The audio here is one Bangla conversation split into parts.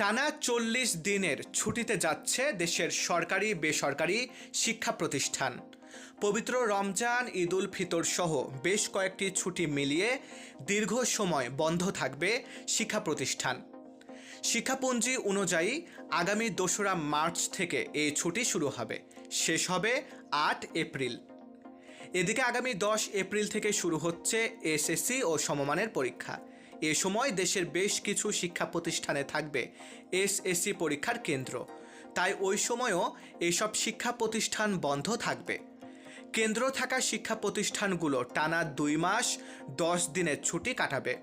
টানা চল্লিশ দিনের ছুটিতে যাচ্ছে দেশের সরকারি, বেসরকারি শিক্ষা প্রতিষ্ঠান। পবিত্র রমজান, ঈদ উল ফিতর সহ বেশ কয়েকটি ছুটি মিলিয়ে দীর্ঘ সময় বন্ধ থাকবে শিক্ষা প্রতিষ্ঠান। শিক্ষাপঞ্জি অনুযায়ী আগামী দোসরা মার্চ থেকে এই ছুটি শুরু হবে। শেষ হবে আট এপ্রিল। এদিকে আগামী দশ এপ্রিল থেকে শুরু হচ্ছে এসএসসি ও সমমানের পরীক্ষা। এ সময় দেশের বেশ কিছু শিক্ষা প্রতিষ্ঠানে থাকবে এসএসসি পরীক্ষার কেন্দ্র। তাই ওই সময়ও এইসব শিক্ষা প্রতিষ্ঠান বন্ধ থাকবে। কেন্দ্র থাকা শিক্ষা প্রতিষ্ঠানগুলো টানা দুই মাস দশ দিনের ছুটি কাটাবে।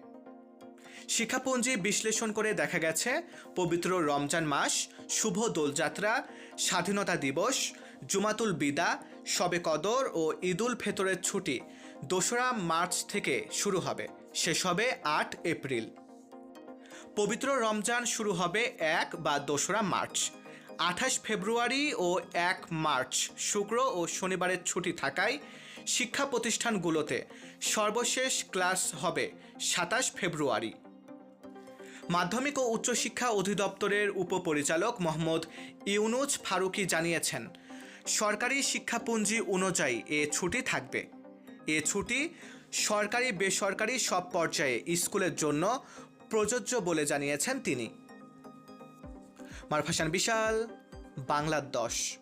শিক্ষাপঞ্জি বিশ্লেষণ করে দেখা গেছে, পবিত্র রমজান মাস, শুভ দোলযাত্রা, স্বাধীনতা দিবস, জুমাতুল বিদা শবে কদর ও ঈদুল ফেতরের ছুটি দোসরা মার্চ থেকে শুরু হবে। শেষ হবে আট এপ্রিল। পবিত্র রমজান শুরু হবে এক বা দোসরা মার্চ। আঠাশ ফেব্রুয়ারি ও এক মার্চ, শুক্র ও শনিবারের ছুটি থাকায় শিক্ষা প্রতিষ্ঠানগুলোতে সর্বশেষ ক্লাস হবে সাতাশ ফেব্রুয়ারি। মাধ্যমিক ও উচ্চশিক্ষা অধিদপ্তরের উপপরিচালক মোহাম্মদ ইউনুজ ফারুকি জানিয়েছেন, সরকারি শিক্ষাপুঞ্জি অনুযায়ী এ ছুটি থাকবে। এ ছুটি সরকারি বেসরকারি সব পর্যায়ে স্কুলের জন্য প্রযোজ্য বলে জানিয়েছেন তিনি। মারফাসান বিশাল বাংলার দশ।